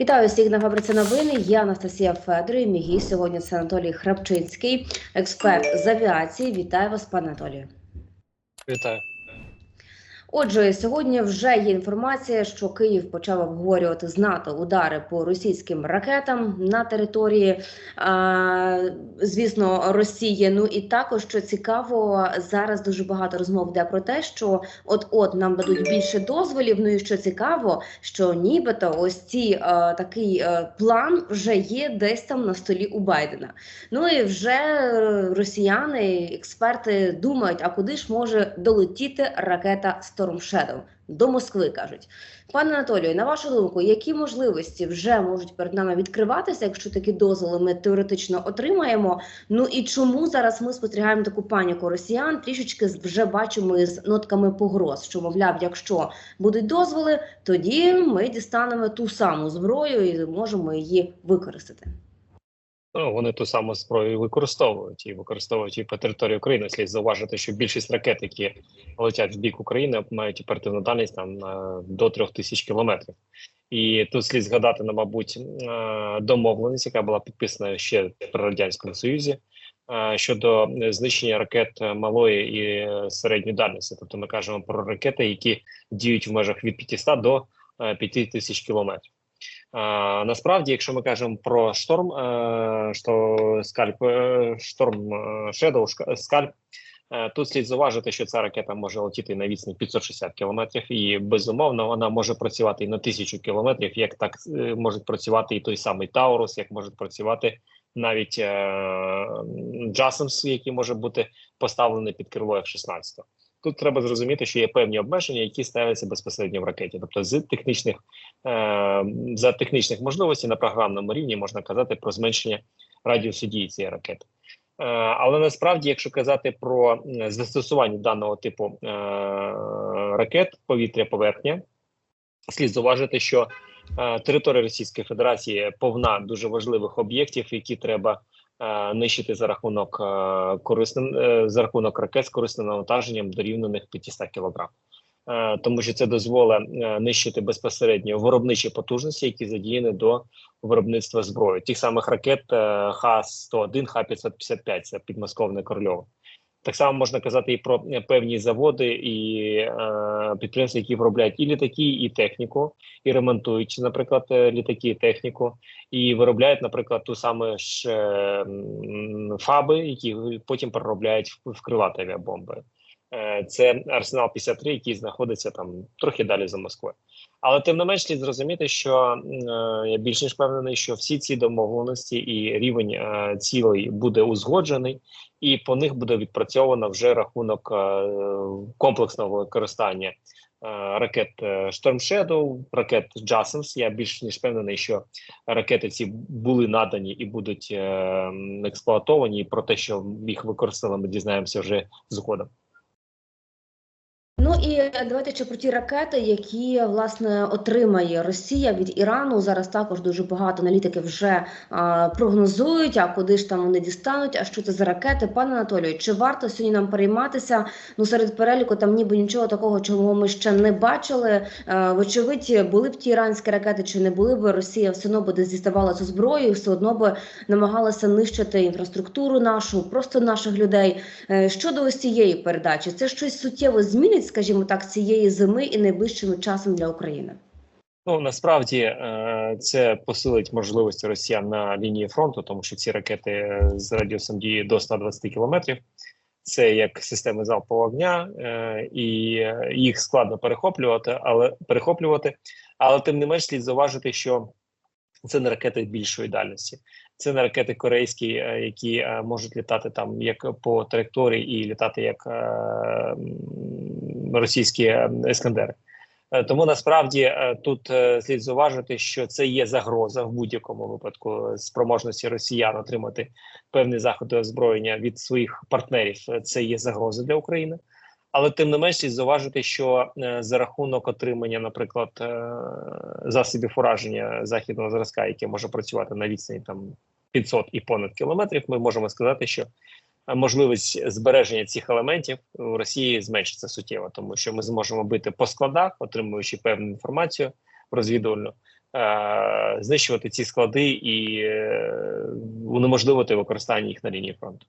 Вітаю всіх на фабриці новини. Я Анастасія Федорів. і Мій гість сьогодні це Анатолій Храпчинський, експерт з авіації. Вітаю вас, пане Анатолію. Вітаю. Отже, сьогодні вже є інформація, що Київ почав обговорювати з НАТО удари по російським ракетам на території, звісно, Росії. Ну і також що цікаво, зараз дуже багато розмов йде про те, що от от нам дадуть більше дозволів. Ну і що цікаво, що нібито ось ці такий план вже є десь там на столі у Байдена. Ну і вже росіяни, експерти думають, а куди ж може долетіти ракета Storm Shadow? До Москви кажуть, пане Анатолію, на вашу думку, які можливості вже можуть перед нами відкриватися, якщо такі дозволи ми теоретично отримаємо? Ну і чому зараз ми спостерігаємо таку паніку росіян? Трішечки вже бачимо із нотками погроз, що мовляв, якщо будуть дозволи, тоді ми дістанемо ту саму зброю і можемо її використати. Ну, вони ту саму зброю використовують і використовують і по території України. Слід зауважити, що більшість ракет, які летять в бік України, мають оперативну дальність там е, до трьох тисяч кілометрів. І тут слід згадати, на мабуть, е, домовленість, яка була підписана ще при радянському союзі. е, Щодо знищення ракет малої і середньої дальності, тобто ми кажемо про ракети, які діють в межах від 500 до е, 5000 кілометрів. А, насправді, якщо ми кажемо про шторм, е, що скальп е, шторм е, Shadow, скальп, е, тут слід зауважити, що ця ракета може летіти на відстані 560 кілометрів, і безумовно вона може працювати і на тисячу кілометрів, як так е, можуть працювати і той самий Таурус, як можуть працювати навіть е, Джасемс, який може бути поставлений під крило F-16. Тут треба зрозуміти, що є певні обмеження, які ставляться безпосередньо в ракеті. Тобто, з технічних е, за технічних можливостей на програмному рівні можна казати про зменшення радіусу дії цієї ракети. Е, але насправді, якщо казати про застосування даного типу е, ракет повітря-поверхня, слід зауважити, що е, територія Російської Федерації повна дуже важливих об'єктів, які треба нищити за рахунок е, корисним е, за рахунок ракет з корисним навантаженням дорівнених 500 кг. Е, тому що це дозволить е, нищити безпосередньо виробничі потужності, які задіяні до виробництва зброї. Тих самих ракет е, Х-101, Х-555, це підмосковне Корльове. Так само можна казати і про е, певні заводи і е, підприємства, які виробляють і літаки, і техніку, і ремонтують, наприклад, е, літаки, і техніку, і виробляють, наприклад, ту саме ж е, фаби, які потім переробляють в крилаті авіабомби. Е, Це арсенал 53, який знаходиться там трохи далі за Москвою. Але тим не менш слід зрозуміти, що е, я більш ніж впевнений, що всі ці домовленості і рівень е, цілей буде узгоджений, і по них буде відпрацьовано вже рахунок е, комплексного використання е, ракет е, Storm Shadow, ракет JASSMS. Я більш ніж впевнений, що ракети ці були надані і будуть е, експлуатовані. І про те, що їх використали, ми дізнаємося вже згодом. Ну і давайте ще про ті ракети, які власне отримає Росія від Ірану. Зараз також дуже багато аналітиків вже а, прогнозують. А куди ж там вони дістануть? А що це за ракети? Пане Анатолію, чи варто сьогодні нам перейматися? Ну серед переліку там ніби нічого такого, чого ми ще не бачили. Е, вочевидь, були б ті іранські ракети, чи не були б Росія все одно би десь діставала цю зброю, все одно би намагалася нищити інфраструктуру нашу, просто наших людей. Е, Щодо ось цієї передачі, це щось суттєво змінить, скажімо так, цієї зими і найближчим часом для України. Ну насправді е, це посилить можливості росіян на лінії фронту, тому що ці ракети е, з радіусом дії до 120 кілометрів. Це як системи залпового вогня, е, і їх складно перехоплювати, але перехоплювати. Але тим не менш слід зауважити, що це не ракети більшої дальності, це не ракети корейські, е, які е, можуть літати там як по траєкторії і літати як е, російські ескандери. Тому насправді тут слід зауважити, що це є загроза в будь-якому випадку спроможності росіян отримати певні заходи озброєння від своїх партнерів. Це є загроза для України. Але тим не менш зауважити, що е, за рахунок отримання, наприклад, е, засобів ураження західного зразка, яке може працювати на відстані там 500 і понад кілометрів, ми можемо сказати, що е, можливість збереження цих елементів у Росії зменшиться суттєво, тому що ми зможемо бити по складах, отримуючи певну інформацію розвідувальну. знищувати ці склади і унеможливити використання їх на лінії фронту.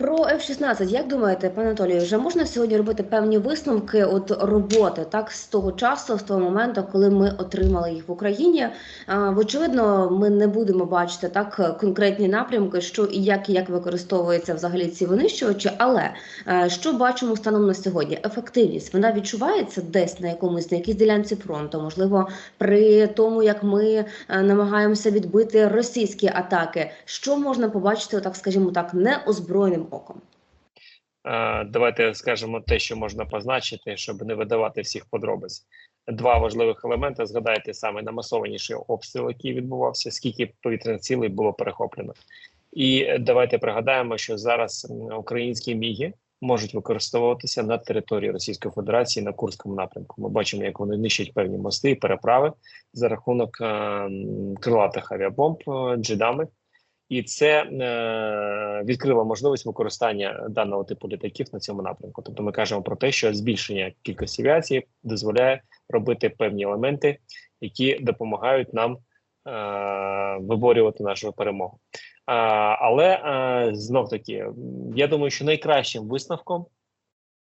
Про F-16, як думаєте, пане Анатолію, вже можна сьогодні робити певні висновки от роботи так з того часу, з того моменту, коли ми отримали їх в Україні? А, Очевидно, ми не будемо бачити так конкретні напрямки, що і як і як використовуються взагалі ці винищувачі. Але е, що бачимо станом на сьогодні? Ефективність вона відчувається десь на якомусь на якійсь ділянці фронту, можливо, при тому, як ми е, намагаємося відбити російські атаки. Що можна побачити, так скажімо так, неозброєним оком? Е, Давайте скажемо те, що можна позначити, щоб не видавати всіх подробиць. Два важливих елементи. Згадайте саме намасованіший обстріл, який відбувався, скільки повітряних цілей було перехоплено. І давайте пригадаємо, що зараз українські міги можуть використовуватися на території Російської Федерації на Курському напрямку. Ми бачимо, як вони нищать певні мости і переправи за рахунок е, крилатих авіабомб е, джедами. І це е, відкрило можливість використання даного типу літаків на цьому напрямку. Тобто, ми кажемо про те, що збільшення кількості авіації дозволяє робити певні елементи, які допомагають нам е, виборювати нашу перемогу. Е, але е, знов таки, я думаю, що найкращим висновком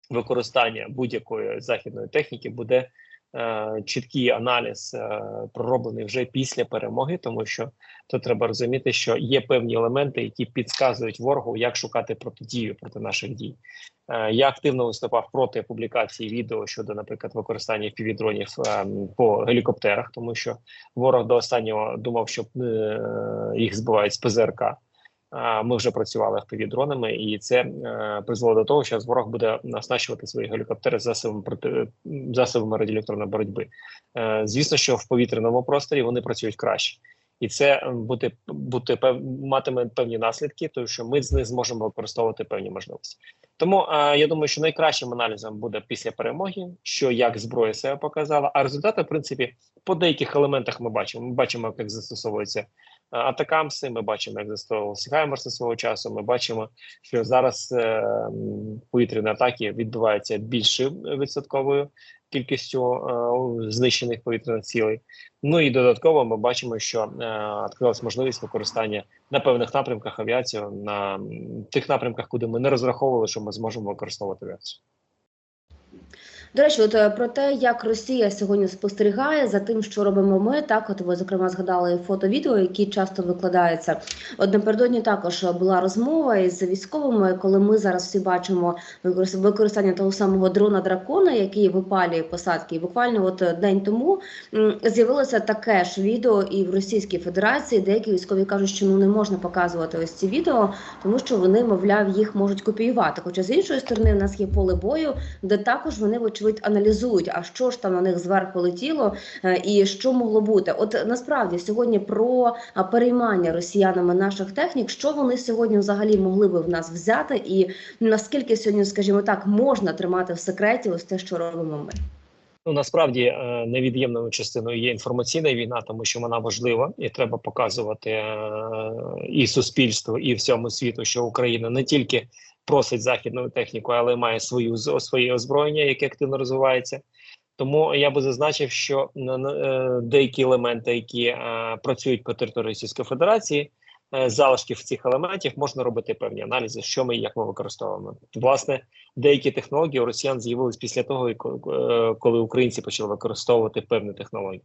використання будь-якої західної техніки буде чіткий аналіз, е, пророблений вже після перемоги, тому що то треба розуміти, що є певні елементи, які підказують ворогу, як шукати протидію проти наших дій. Е, Я активно виступав проти публікації відео щодо, наприклад, використання півдронів по гелікоптерах, тому що ворог до останнього думав, що е, їх збивають з ПЗРК. Ми вже працювали півдронами, і це е, призвело до того, що ворог буде оснащувати свої гелікоптери засобами проти засобами радіоелектронної боротьби. Е, звісно, що в повітряному просторі вони працюють краще, і це буде бути пев матиме певні наслідки, тому що ми з них зможемо використовувати певні можливості. Тому е, я думаю, що найкращим аналізом буде після перемоги, що як зброя себе показала. А результати, в принципі, по деяких елементах ми бачимо. Ми бачимо, як застосовується атакамси. Ми бачимо, як застосовувався Хаймерс свого часу. Ми бачимо, що зараз е, повітряні атаки відбуваються більшою відсотковою кількістю е, знищених повітряних цілей. Ну і додатково ми бачимо, що е, відкрилась можливість використання на певних напрямках авіації на тих напрямках, куди ми не розраховували, що ми зможемо використовувати авіацію. До речі, от е, про те, як Росія сьогодні спостерігає за тим, що робимо ми, так от ви зокрема згадали фото-відео, які часто викладаються. От напередодні також була розмова із військовими, коли ми зараз всі бачимо використання того самого дрона дракона, який випалює посадки. І буквально от день тому з'явилося таке ж відео і в Російській Федерації. Деякі військові кажуть, що ну не можна показувати ось ці відео, тому що вони, мовляв, їх можуть копіювати. Хоча з іншої сторони, в нас є поле бою, де також вони вочевидь аналізують, а що ж там на них зверху летіло і що могло бути. От насправді сьогодні про переймання росіянами наших технік, що вони сьогодні взагалі могли би в нас взяти, і наскільки сьогодні, скажімо так, можна тримати в секреті ось те, що робимо ми. Ну насправді невід'ємною частиною є інформаційна війна, тому що вона важлива, і треба показувати і суспільству, і всьому світу, що Україна не тільки просить західну техніку, але має свою своє озброєння, яке активно розвивається. Тому я би зазначив, що деякі елементи, які працюють по території Російської Федерації, залишків цих елементів можна робити певні аналізи, що ми і як ми використовуємо. Власне, деякі технології у росіян з'явились після того, коли українці почали використовувати певні технології.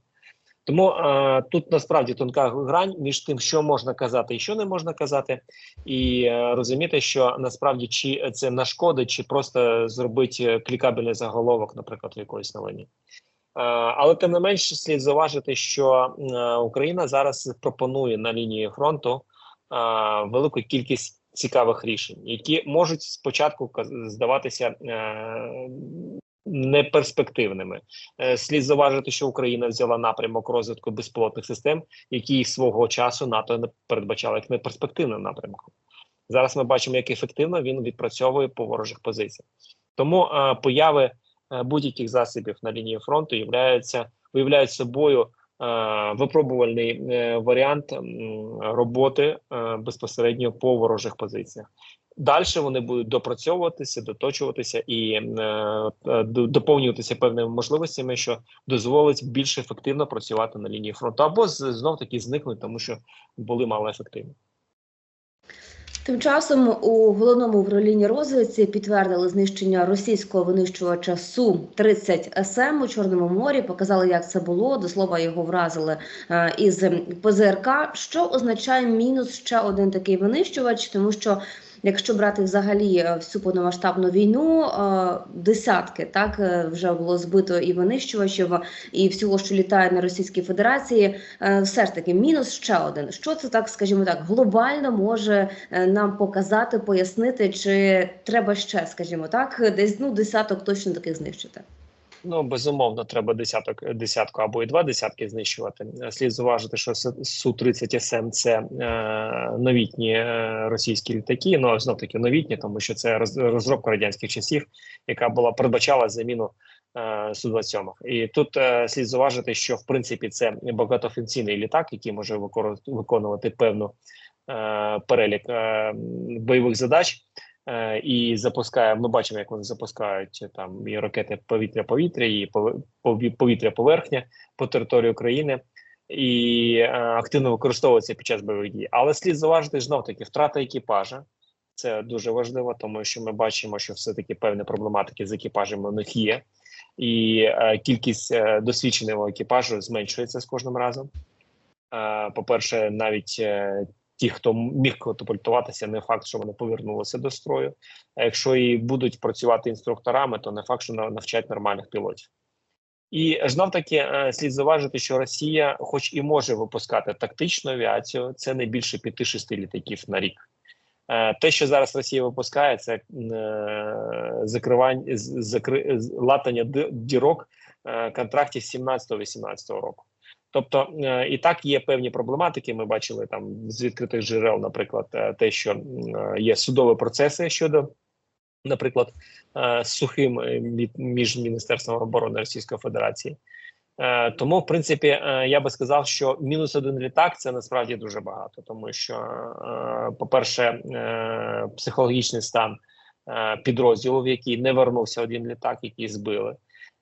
Тому е, тут насправді тонка грань між тим, що можна казати і що не можна казати, і е, розуміти, що насправді чи це нашкодить, чи просто зробити клікабельний заголовок, наприклад, в якоїсь новині. Е, але тим не менш слід зауважити, що е, Україна зараз пропонує на лінії фронту е, велику кількість цікавих рішень, які можуть спочатку здаватися е, неперспективними. Е, слід зауважити, що Україна взяла напрямок розвитку безпілотних систем, які свого часу НАТО не передбачала як неперспективним напрямком. Зараз ми бачимо, як ефективно він відпрацьовує по ворожих позиціях. Тому е, появи е, будь-яких засобів на лінії фронту являються виявляють собою е, випробувальний е, варіант е, роботи безпосередньо по ворожих позиціях. Далі вони будуть допрацьовуватися, доточуватися і е, е, доповнюватися певними можливостями, що дозволить більш ефективно працювати на лінії фронту, або знов таки зникнуть, тому що були мало ефективні. Тим часом у головному управлінні розвідці підтвердили знищення російського винищувача су 30 СМ у Чорному морі. Показали, як це було. До слова його вразили е, із ПЗРК. Що означає мінус ще один такий винищувач, тому що. Якщо брати взагалі е, всю повномасштабну війну, е, десятки так е, вже було збито і винищувачів, і всього, що літає на Російській Федерації, все ж таки мінус ще один. Що це так, скажімо так, глобально може нам показати, пояснити, чи треба ще, скажімо так, десь ну десяток точно таких знищити. Ну безумовно, треба десяток десятку або і два десятки знищувати. Слід зауважити, що су 30 СМ це е, новітні е, російські літаки. Ну знов таки новітні, тому що це роз, розробка радянських часів, яка була передбачала заміну е, су 27 І тут е, слід зауважити, що в принципі це багатофункційний літак, який може виконувати певну е, перелік е, бойових задач. Е, і запускає. Ми бачимо, як вони запускають там і ракети повітря-повітря, і повітря-поверхня по території України, і е, активно використовується під час бойових дій. Але слід зауважити знов таки втрата екіпажа. Це дуже важливо, тому що ми бачимо, що все таки певні проблематики з екіпажем у них є, і е, кількість е, досвідченого екіпажу зменшується з кожним разом. Е, по-перше, навіть е, ті, хто міг катапультуватися, не факт, що вони повернулися до строю. А якщо і будуть працювати інструкторами, то не факт, що на- навчать нормальних пілотів. І знов таки е, слід зауважити, що Росія, хоч і може випускати тактичну авіацію, це не більше 5-6 літаків на рік. Е, Те, що зараз Росія випускає, це е, закривання закри, латання дірок контрактів 17-18 року. Тобто е, і так є певні проблематики. Ми бачили там з відкритих джерел, наприклад, е, те, що е, є судові процеси щодо, наприклад, сухим між міністерством оборони Російської Федерації. Тому, в принципі, я би сказав, що мінус один літак це насправді дуже багато, тому що, по-перше, психологічний стан е, підрозділу, в який не вернувся один літак, який збили.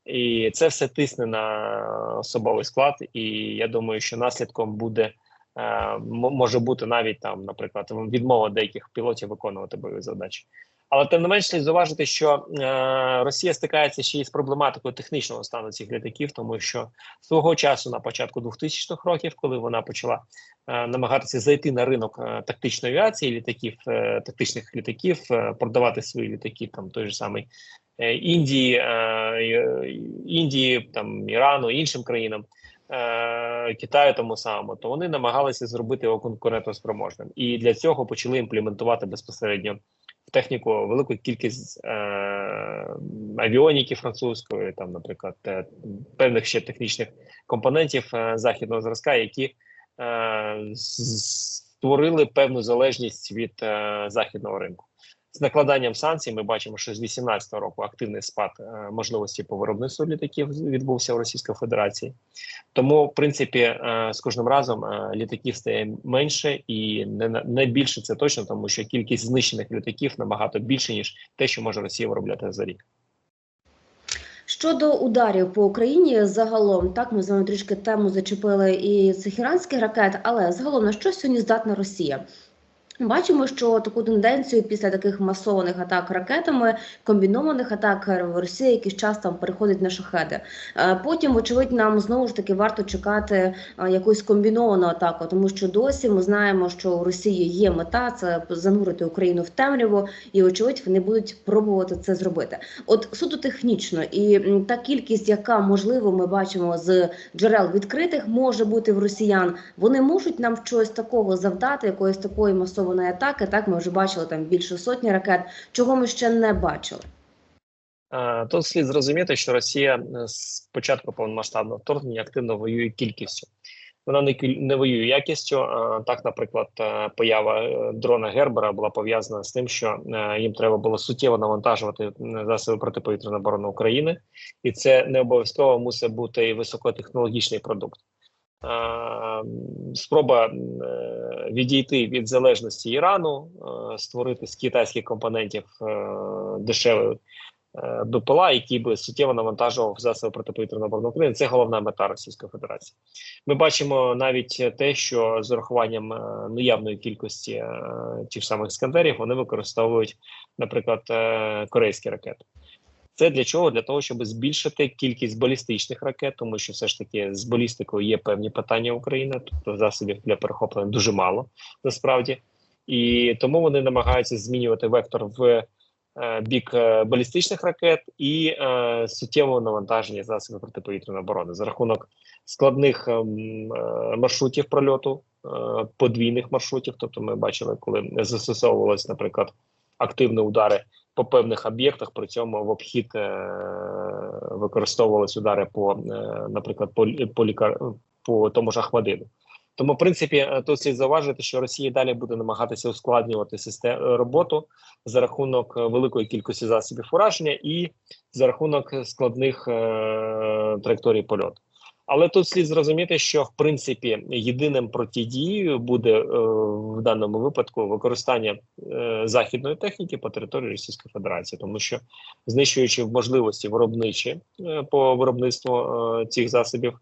І це все тисне на особовий склад. І я думаю, що наслідком буде е, може бути навіть там, наприклад, відмова деяких пілотів виконувати бойові задачі. Але тим не менш слід зауважити, що е, Росія стикається ще й з проблематикою технічного стану цих літаків, тому що свого часу на початку 2000-х років, коли вона почала е, намагатися зайти на ринок е, тактичної авіації, літаків, е, тактичних літаків, е, продавати свої літаки, там той же самий Індії, е, е, Індії, там Ірану, іншим країнам. е, Китаю тому самому, то вони намагалися зробити його конкурентоспроможним, і для цього почали імплементувати безпосередньо в техніку велику кількість е, авіоніки французької, там, наприклад, е, певних ще технічних компонентів е, західного зразка, які е, створили певну залежність від е, західного ринку. З накладанням санкцій ми бачимо, що з 2018 року активний спад е, можливості по виробництву літаків відбувся в Російській Федерації. Тому, в принципі, е, з кожним разом е, літаків стає менше і не, не більше це точно, тому що кількість знищених літаків набагато більше ніж те, що може Росія виробляти за рік. Щодо ударів по Україні, загалом так ми з вами трішки тему зачепили і цих іранських ракет, але загалом на що сьогодні здатна Росія? Бачимо, що таку тенденцію після таких масованих атак ракетами, комбінованих атак Росія якийсь час там переходить на шахеди. Е, Потім, вочевидь, нам знову ж таки варто чекати е, якусь комбіновану атаку, тому що досі ми знаємо, що у Росії є мета це занурити Україну в темряву, і очевидь вони будуть пробувати це зробити. От суто технічно, і та кількість, яка можливо ми бачимо з джерел відкритих, може бути в росіян. Вони можуть нам щось такого завдати, якоїсь такої масованої атаки. Так ми вже бачили там більше сотні ракет, чого ми ще не бачили. Тут слід зрозуміти, що Росія е, з початку повномасштабного вторгнення активно воює кількістю. Вона не не воює якістю. Так, наприклад, е, поява е, дрона Гербера була пов'язана з тим, що їм треба було суттєво навантажувати засоби протиповітряної оборони України, і це не обов'язково мусить бути і високотехнологічний продукт. Спроба е, відійти від залежності Ірану, е, створити з китайських компонентів е, дешевий е, БПЛА, який би суттєво навантажував засоби протиповітряної оборони України. Це головна мета Російської Федерації. Ми бачимо навіть те, що з урахуванням е, наявної кількості е, тих самих скандерів вони використовують, наприклад, е, корейські ракети. Це для чого? Для того, щоб збільшити кількість балістичних ракет, тому що все ж таки з балістикою є певні питання України, тобто засобів для перехоплення дуже мало насправді, і тому вони намагаються змінювати вектор в е, бік е, балістичних ракет і е, суттєвого навантаження засобів протиповітряної оборони за рахунок складних ем, е, маршрутів прольоту, подвійних маршрутів. Тобто, ми бачили, коли застосовувалось, наприклад, активні удари по певних об'єктах. При цьому в обхід е, використовувалися удари по, е, наприклад, по, по лікар по тому ж Ахмадину. Тому, в принципі, е, тут слід зауважити, що Росія далі буде намагатися ускладнювати систему роботу за рахунок великої кількості засобів ураження і за рахунок складних е, траєкторій польоту. Але тут слід зрозуміти, що в принципі єдиним протидією буде е, в даному випадку використання е, західної техніки по території Російської Федерації, тому що знищуючи можливості виробничі е, по виробництву е, цих засобів,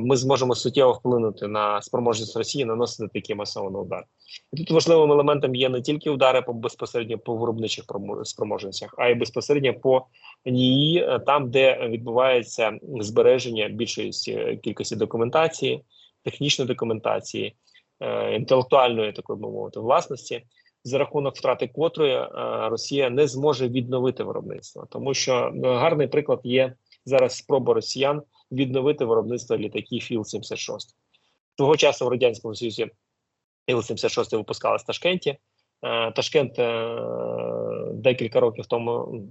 ми зможемо суттєво вплинути на спроможність Росії наносити такі масовані удари. І тут важливим елементом є не тільки удари по безпосередньо по виробничих спроможностях, а й безпосередньо по НІІ, е, там, де відбувається збереження більшої е, кількості документації, технічної документації, е, інтелектуальної такої би мовити власності, за рахунок втрати котрої е, Росія не зможе відновити виробництво, тому що е, гарний приклад є зараз спроба росіян відновити виробництво літаків Філ-76. Того часу в радянському союзі Іл-76 випускалась в Ташкенті. Е, Ташкент е, декілька років тому,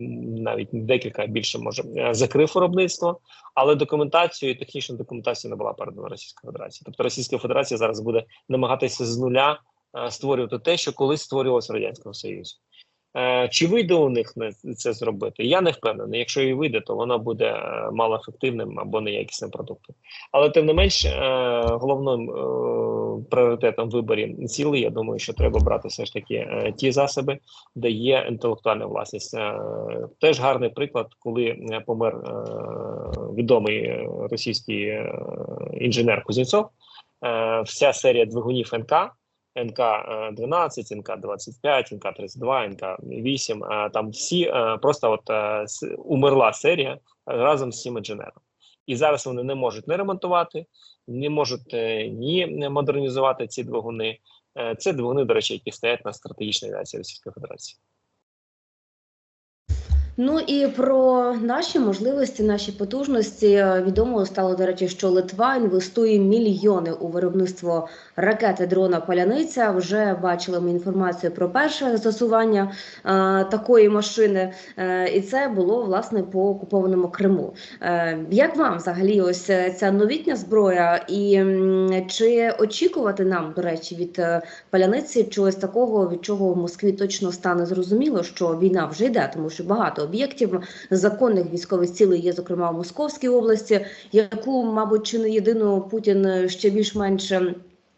навіть декілька більше може, е, закрив виробництво, але документацію і технічну документацію не була передана Російській Федерації. Тобто Російська Федерація зараз буде намагатися з нуля створювати те, що колись створювалося в Радянському Союзі. Е, Чи вийде у них це зробити? Я не впевнений. Якщо і вийде, то воно буде е, малоефективним або неякісним продуктом. Але тим не менш, е, головним пріоритетом в виборі цілей, я думаю, що треба брати все ж таки ті засоби, де є інтелектуальна власність. Теж гарний приклад, коли помер відомий російський інженер Кузнєцов. Вся серія двигунів НК. НК 12, НК 25, НК 32, НК 8, е, Там всі е, просто от е, умерла серія разом з цим інженером. І зараз вони не можуть не ремонтувати, не можуть е, ні модернізувати ці двигуни. Е, Це двигуни, до речі, які стоять на стратегічній авіації Російської Федерації. Ну і про наші можливості, наші потужності Е, відомо стало до речі, що Литва інвестує мільйони у виробництво ракети дрона Паляниця. Вже бачили ми інформацію про перше застосування е, такої машини, е, і це було власне по окупованому Криму. Е, як вам взагалі ось ця новітня зброя, і чи очікувати нам, до речі, від паляниці чогось такого, від чого в Москві точно стане зрозуміло, що війна вже йде, тому що багато об'єктів законних військових цілей є, зокрема в Московській області, яку, мабуть, чи не єдину Путін ще більш-менш. ем,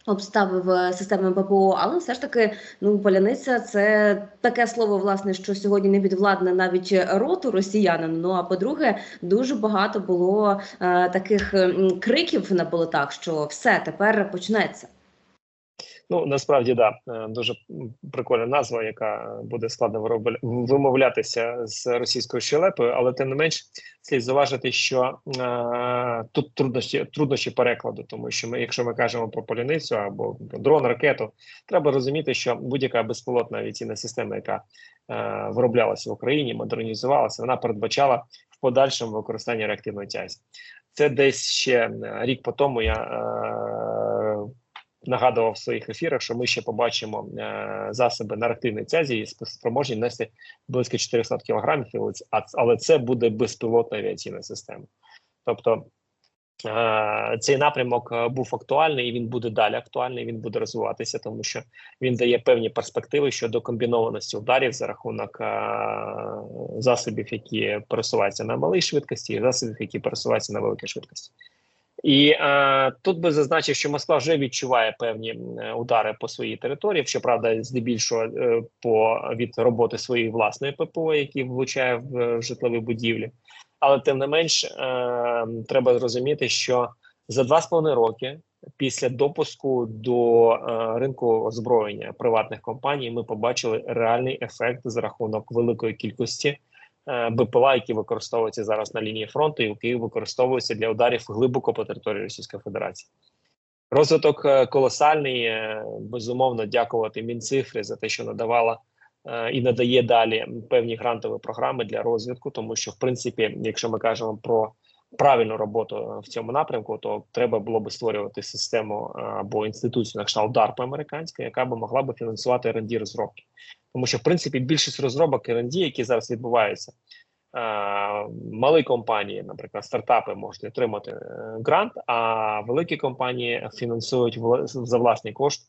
Обставив е, системи ППО, але все ж таки, ну паляниця це таке слово, власне, що сьогодні не підвладне навіть роту росіянин. Ну а по-друге, дуже багато було е, таких криків на болотах, що все тепер почнеться. Ну насправді да, е, дуже прикольна назва, яка буде складно вимовлятися з російською щелепою, але тим не менш слід зауважити, що е, тут труднощі труднощі перекладу, тому що ми, якщо ми кажемо про поляницю або дрон, ракету, треба розуміти, що будь-яка безпілотна авіаційна система, яка е, вироблялася в Україні, модернізувалася, вона передбачала в подальшому використання реактивної тязі. Це десь ще е, рік по тому я е, нагадував в своїх ефірах, що ми ще побачимо е, засоби на реактивній і спроможні нести близько 400 кілограмів, але це буде безпілотна авіаційна система. Тобто е, цей напрямок е, був актуальний і він буде далі актуальний. Він буде розвиватися, тому що він дає певні перспективи щодо комбінованості ударів за рахунок засобів, які пересуваються на малій швидкості, і засобів, які пересуваються на великій швидкості. І е, тут би зазначив, що Москва вже відчуває певні е, удари по своїй території. Щоправда, здебільшого е, по від роботи своєї власної ППО, які влучає в, е, в житлові будівлі. Але тим не менш, е, треба зрозуміти, що за два з половиною роки після допуску до е, ринку озброєння приватних компаній ми побачили реальний ефект за рахунок великої кількості БПЛА, які використовуються зараз на лінії фронту, і які використовуються для ударів глибоко по території Російської Федерації. Розвиток е, колосальний. е, Безумовно, дякувати Мінцифри за те, що надавала е, і надає далі певні грантові програми для розвитку, тому що, в принципі, якщо ми кажемо про правильну роботу е, в цьому напрямку, то треба було би створювати систему е, або інституцію на кшталт DARPA американська, яка би могла би фінансувати R&D розробки, тому що в принципі більшість розробок R&D, які зараз відбуваються. е, Малі компанії, наприклад, стартапи можуть отримати грант, а великі компанії фінансують за власний кошт.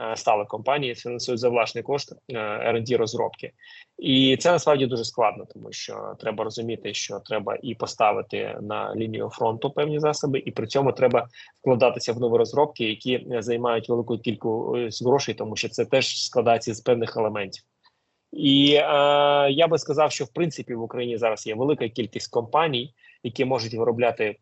Е, Стали компанії фінансують за власний кошт е, R&D розробки, і це насправді дуже складно, тому що треба розуміти, що треба і поставити на лінію фронту певні засоби, і при цьому треба вкладатися в нові розробки, які займають велику кількість грошей, тому що це теж складається з певних елементів. І е, я би сказав, що в принципі в Україні зараз є велика кількість компаній, які можуть виробляти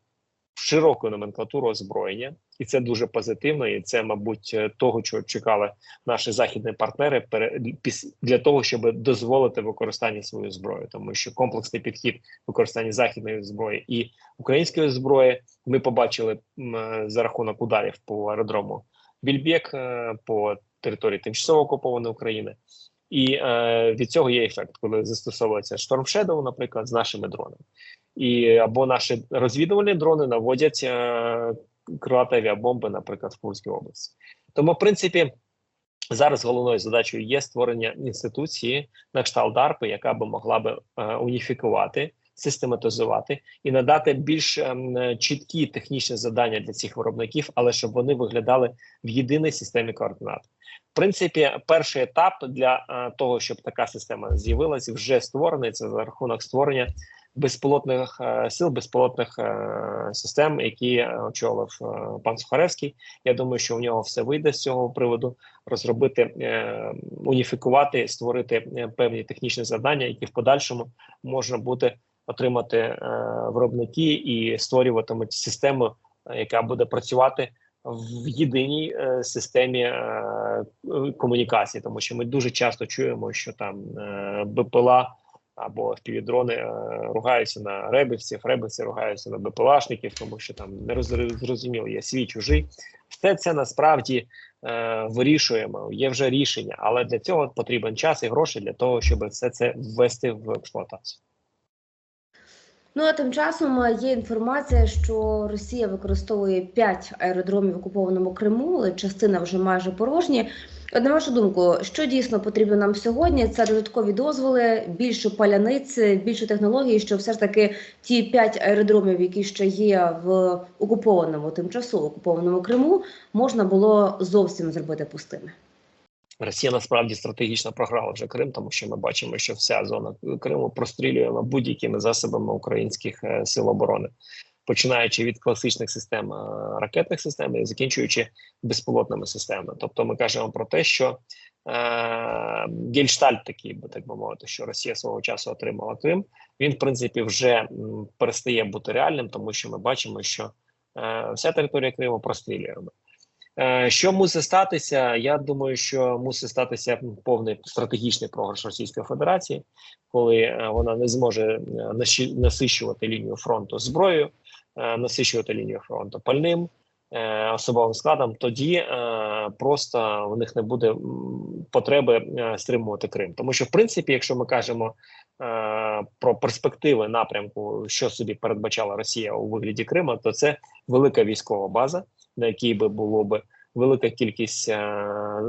широку номенклатуру озброєння, і це дуже позитивно. І це, мабуть, е, того, чого чекали наші західні партнери для того, щоб дозволити використання своєї зброї, тому що комплексний підхід використання західної зброї і української зброї ми побачили е, за рахунок ударів по аеродрому Більбек е, по території тимчасово окупованої України. І е, від цього є ефект, коли застосовується Storm Shadow, наприклад, з нашими дронами, і або наші розвідувальні дрони наводять е, крилаті авіабомби, наприклад, в Курській області. Тому, в принципі, зараз головною задачею є створення інституції на кшталт DARPA, яка би могла би е, уніфікувати, систематизувати і надати більш ем, чіткі технічні завдання для цих виробників, але щоб вони виглядали в єдиній системі координат. В принципі, перший етап для е, того, щоб така система з'явилася, вже створений. Це за рахунок створення безпілотних е, сил, безпілотних е, систем, які е, очолив пан Сухаревський. Я думаю, що у нього все вийде з цього приводу розробити, уніфікувати, створити певні технічні завдання, які в подальшому можна буде отримати виробники і створюватимуть систему, яка буде працювати в єдиній системі комунікації, тому що ми дуже часто чуємо, що там е, БПЛА або впівдрони е, ругаються на ребівців, ребівці ругаються на БПЛАшників, тому що там не зрозуміло, є свій чужий. Все це насправді е, вирішуємо. Є вже рішення, але для цього потрібен час і гроші для того, щоб все це ввести в експлуатацію. Ну а тим часом е, є інформація, що Росія використовує 5 аеродромів в окупованому Криму, але частина вже майже порожні. На вашу думку, що дійсно потрібно нам сьогодні? Це додаткові дозволи, більше паляниць, більше технологій, щоб все ж таки ті 5 аеродромів, які ще є в окупованому тимчасово окупованому Криму, можна було зовсім зробити пустими. Росія насправді стратегічно програла вже Крим, тому що ми бачимо, що вся зона Криму прострілює будь-якими засобами українських е, сил оборони, починаючи від класичних систем е, ракетних систем і закінчуючи безпілотними системами. Тобто, ми кажемо про те, що е, гельштальт такий, би так би мовити, що Росія свого часу отримала Крим. Він в принципі вже перестає бути реальним, тому що ми бачимо, що е, вся територія Криму прострілює. Е, Що мусить статися? Я думаю, що мусить статися повний стратегічний програш Російської Федерації, коли е, вона не зможе насищувати лінію фронту зброєю, е, насищувати лінію фронту пальним е, особовим складом. Тоді е, просто у них не буде потреби стримувати Крим. Тому що, в принципі, якщо ми кажемо про перспективи напрямку, що собі передбачала Росія у вигляді Криму, то це велика військова база на якій би було би велика кількість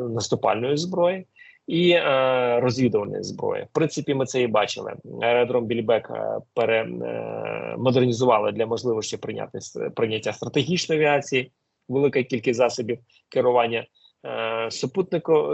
наступальної зброї і е, розвідувальної зброї. В принципі, ми це і бачили. Аеродром Більбек е, пере, е, для можливості прийняти прийняття стратегічної авіації, велика кількість засобів керування е,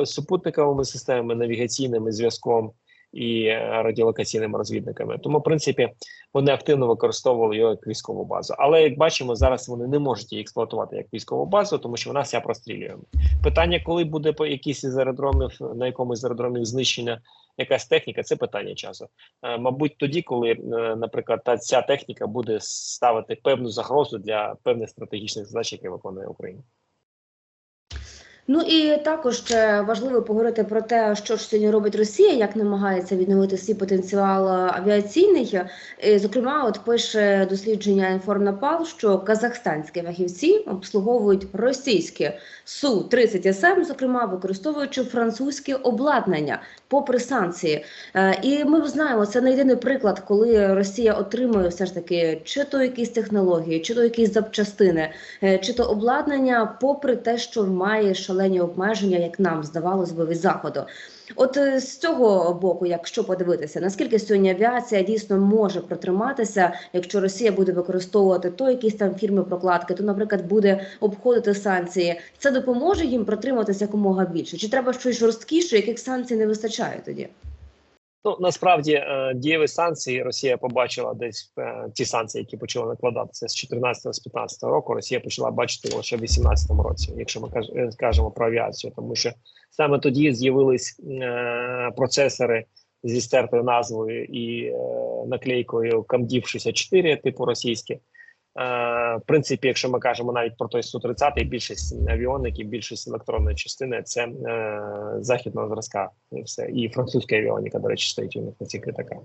супутниковими системами, навігаційними зв'язком. І радіолокаційними розвідниками. Тому, в принципі, вони активно використовували його як військову базу. Але як бачимо, зараз вони не можуть її експлуатувати як військову базу, тому що вона вся прострілює. Питання, коли буде по якийсь із аеродромів на якомусь з аеродромів знищення якась техніка, це питання часу. Е, Мабуть, тоді, коли, е, наприклад, та ця техніка буде ставити певну загрозу для певних стратегічних задач, які виконує Україна. Ну і також ще важливо поговорити про те, що ж сьогодні робить Росія, як намагається відновити свій потенціал е, авіаційний. Зокрема, от пише дослідження Інформнапал, що казахстанські фахівці обслуговують російські су 30 СМ, зокрема використовуючи французьке обладнання попри санкції. Е, І ми знаємо, це не єдиний приклад, коли Росія отримує все ж таки чи то якісь технології, чи то якісь запчастини, е, чи то обладнання, попри те, що має шалені обмеження, як нам здавалось би від заходу. От е, з цього боку, якщо подивитися, наскільки сьогодні авіація дійсно може протриматися, якщо Росія буде використовувати то якісь там фірми прокладки, то, наприклад, буде обходити санкції, це допоможе їм протриматися якомога більше? Чи треба щось жорсткіше, яких санкцій не вистачає тоді? Ну насправді е, дієві санкції Росія побачила десь е, ті санкції, які почали накладатися з 14 з 15 року. Росія почала бачити лише в 18 році, якщо ми е, кажемо про авіацію, тому що саме тоді з'явились процесори зі стертою назвою і наклейкою Камдів 64 типу російські. Е, в принципі, якщо ми кажемо навіть про той су 30 більшість авіоників, більшість електронної частини це е, західного зразка. І все і французька авіоніка, до речі, стоїть у них на цих літаках.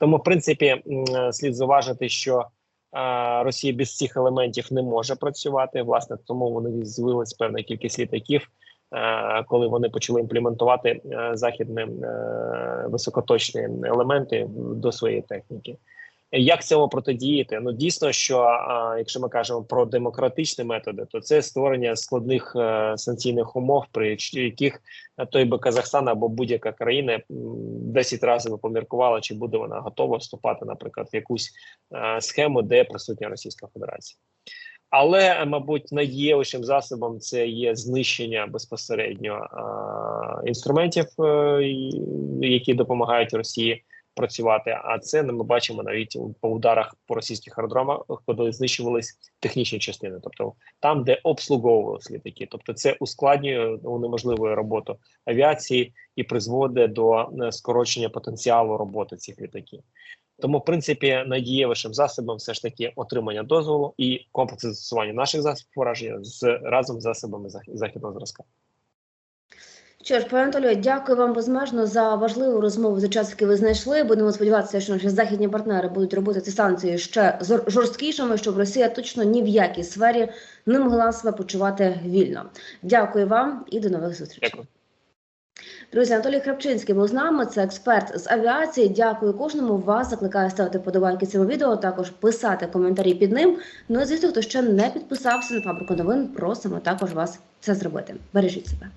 Тому, в принципі, е, слід зауважити, що е, Росія без цих елементів не може працювати. Власне, тому вони з'явилась певна кількість літаків, е, коли вони почали імплементувати західні високоточні елементи до своєї техніки. Як цьому протидіяти? Ну дійсно, що а, якщо ми кажемо про демократичні методи, то це створення складних е, санкційних умов, при яких е, той би Казахстан або будь-яка країна м, 10 разів поміркувала, чи буде вона готова вступати, наприклад, в якусь е, схему, де присутня Російська Федерація. Але, мабуть, найдієвішим засобом це є знищення безпосередньо е, інструментів, і- які допомагають Росії працювати. А це ми бачимо навіть по ударах по російських аеродромах, коли знищувались технічні частини, тобто там, де обслуговувалися літаки. Тобто, це ускладнює унеможливує роботу авіації і призводить до е, скорочення потенціалу роботи цих літаків. Тому, в принципі, найдієвішим засобом все ж таки отримання дозволу і комплексне застосування наших засобів пораження з разом з засобами західного зразка. Що ж, пане Анатолію, дякую вам безмежно за важливу розмову за час, який ви знайшли. Будемо сподіватися, що наші західні партнери будуть робити ці санкції ще жорсткішими, щоб Росія точно ні в якій сфері не могла себе почувати вільно. Дякую вам і до нових зустрічей. Дякую. Друзі, Анатолій Храпчинський був з нами. Це експерт з авіації. Дякую кожному. Вас закликаю ставити подобайки цьому відео, також писати коментарі під ним. Ну і звісно, хто ще не підписався на фабрику новин, просимо також вас це зробити. Бережіть себе.